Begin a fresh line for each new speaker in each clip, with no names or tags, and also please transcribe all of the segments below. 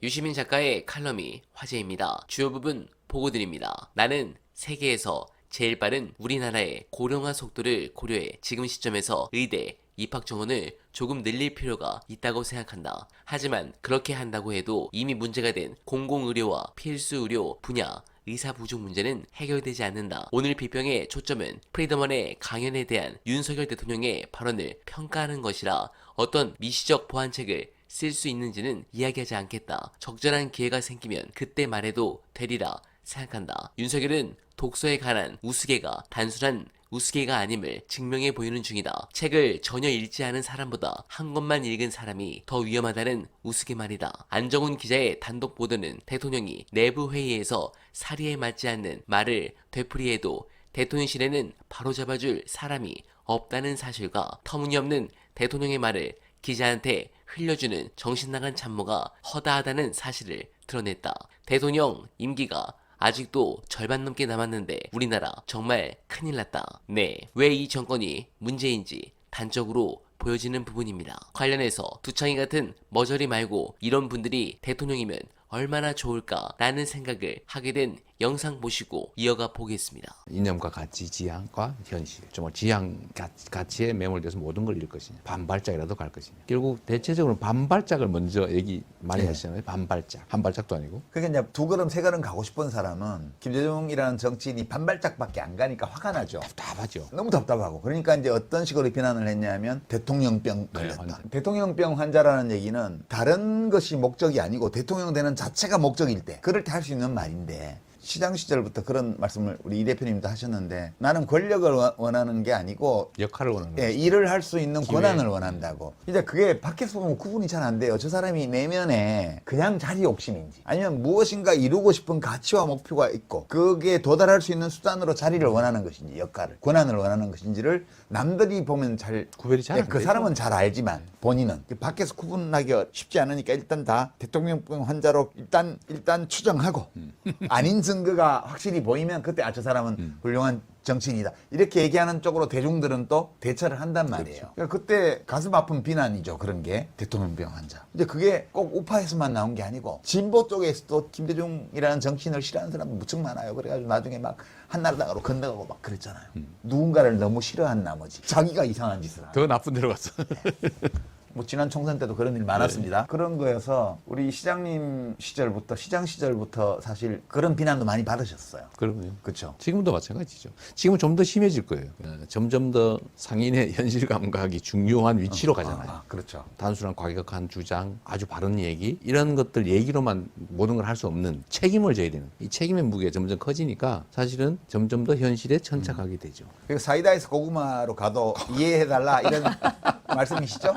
유시민 작가의 칼럼이 화제입니다. 주요 부분 보고 드립니다. 나는 세계에서 제일 빠른 우리나라의 고령화 속도를 고려해 지금 시점에서 의대 입학 정원을 조금 늘릴 필요가 있다고 생각한다. 하지만 그렇게 한다고 해도 이미 문제가 된 공공의료와 필수의료 분야 의사 부족 문제는 해결되지 않는다. 오늘 비평의 초점은 프리더먼의 강연에 대한 윤석열 대통령의 발언을 평가하는 것이라 어떤 미시적 보완책을 쓸 수 있는지는 이야기하지 않겠다. 적절한 기회가 생기면 그때 말해도 되리라 생각한다. 윤석열은 독서에 관한 우스개가 단순한 우스개가 아님을 증명해 보이는 중이다. 책을 전혀 읽지 않은 사람보다 한 권만 읽은 사람이 더 위험하다는 우스개 말이다. 안정훈 기자의 단독 보도는 대통령이 내부 회의에서 사리에 맞지 않는 말을 되풀이해도 대통령실에는 바로잡아줄 사람이 없다는 사실과 터무니없는 대통령의 말을 기자한테 흘려주는 정신나간 참모가 허다하다는 사실을 드러냈다. 대통령 임기가 아직도 절반 넘게 남았는데 우리나라 정말 큰일 났다. 네, 왜 이 정권이 문제인지 단적으로 보여지는 부분입니다. 관련해서 두창이 같은 머저리 말고 이런 분들이 대통령이면 얼마나 좋을까라는 생각을 하게 된 영상 보시고 이어가 보겠습니다.
이념과 가치, 지향과 현실. 정말 지향 가, 가치에 매몰돼서 모든 걸 잃을 것이냐. 반발짝이라도 갈 것이냐. 결국 대체적으로 반발짝을 먼저 얘기 많이
네.
하시잖아요. 반발짝. 한 발짝도 아니고.
그러니까 이제 두 걸음 세 걸음 가고 싶은 사람은 김대중이라는 정치인이 반발짝밖에 안 가니까 화가 나죠.
답답하죠.
너무 답답하고 그러니까 이제 어떤 식으로 비난을 했냐면 대통령병
네,
걸렸다.
환자.
대통령병 환자라는 얘기는 다른 것이 목적이 아니고 대통령 되는 자체가 목적일 때 그럴 때 할 수 있는 말인데 시장 시절부터 그런 말씀을 우리 이 대표님도 하셨는데 나는 권력을 원- 원하는 게 아니고
역할을 원하는
예,
거죠.
일을 할 수 있는
기회.
권한을 원한다고. 이제 그게 밖에서 보면 구분이 잘 안 돼요. 저 사람이 내면에 그냥 자리 욕심인지 아니면 무엇인가 이루고 싶은 가치와 목표가 있고 그게 도달할 수 있는 수단으로 자리를 원하는 것인지 역할을 권한을 원하는 것인지를 남들이 보면 잘
구별이 잘
예, 안그
되죠.
사람은 잘 알지만 본인은 밖에서 구분하기가 쉽지 않으니까 일단 다 대통령병 환자로 일단 일단 추정하고
음.
아닌 증거가 확실히 보이면 그때 아 저 사람은 훌륭한 정치인이다 이렇게 얘기하는 쪽으로 대중들은 또 대처를 한단 말이에요. 그러니까 그때 가슴 아픈 비난이죠 그런 게 대통령병 환자. 이제 그게 꼭 우파에서만 나온 게 아니고 진보 쪽에서도 김대중이라는 정치인을 싫어하는 사람이 무척 많아요. 그래가지고 나중에 막 한나라당으로 건너가고 막 그랬잖아요. 누군가를 너무 싫어한 나머지 자기가 이상한 짓을 하고.
더 나쁜 데로 갔어.
뭐 지난 총선 때도 그런 일 많았습니다. 그런 거여서 우리 시장님 시절부터 시장 시절부터 사실 그런 비난도 많이 받으셨어요.
그럼요.
그렇죠.
지금도 마찬가지죠. 지금은 좀 더 심해질 거예요. 어, 점점 더 상인의 현실 감각이 중요한 위치로 가잖아요.
아, 그렇죠.
단순한 과격한 주장, 아주 바른 얘기 이런 것들 얘기로만 모든 걸 할 수 없는 책임을 져야 되는 이 책임의 무게가 점점 커지니까 사실은 점점 더 현실에 천착하게 되죠.
그리고 사이다에서 고구마로 가도 이해해달라 이런 말씀이시죠?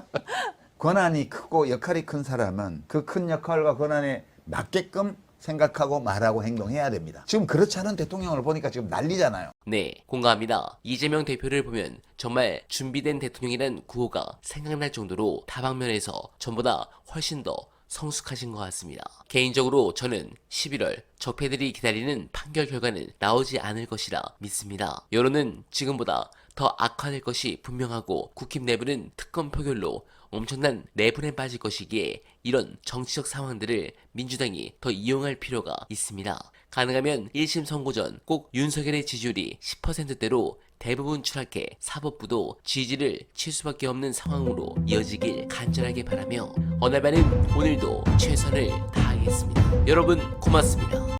권한이 크고 역할이 큰 사람은 그 큰 역할과 권한에 맞게끔 생각하고 말하고 행동해야 됩니다. 지금 그렇지 않은 대통령을 보니까 지금 난리잖아요.
네, 공감합니다. 이재명 대표를 보면 정말 준비된 대통령이란 구호가 생각날 정도로 다방면에서 전보다 훨씬 더 성숙하신 것 같습니다. 개인적으로 저는 11월 적폐들이 기다리는 판결 결과는 나오지 않을 것이라 믿습니다. 여론은 지금보다 더 악화될 것이 분명하고 국힘 내부는 특검 표결로 엄청난 내분에 빠질 것이기에 이런 정치적 상황들을 민주당이 더 이용할 필요가 있습니다. 가능하면 1심 선고 전 꼭 윤석열의 지지율이 10%대로 대부분 추락해 사법부도 지지를 칠 수밖에 없는 상황으로 이어지길 간절하게 바라며 어날바는 오늘도 최선을 다하겠습니다. 여러분 고맙습니다.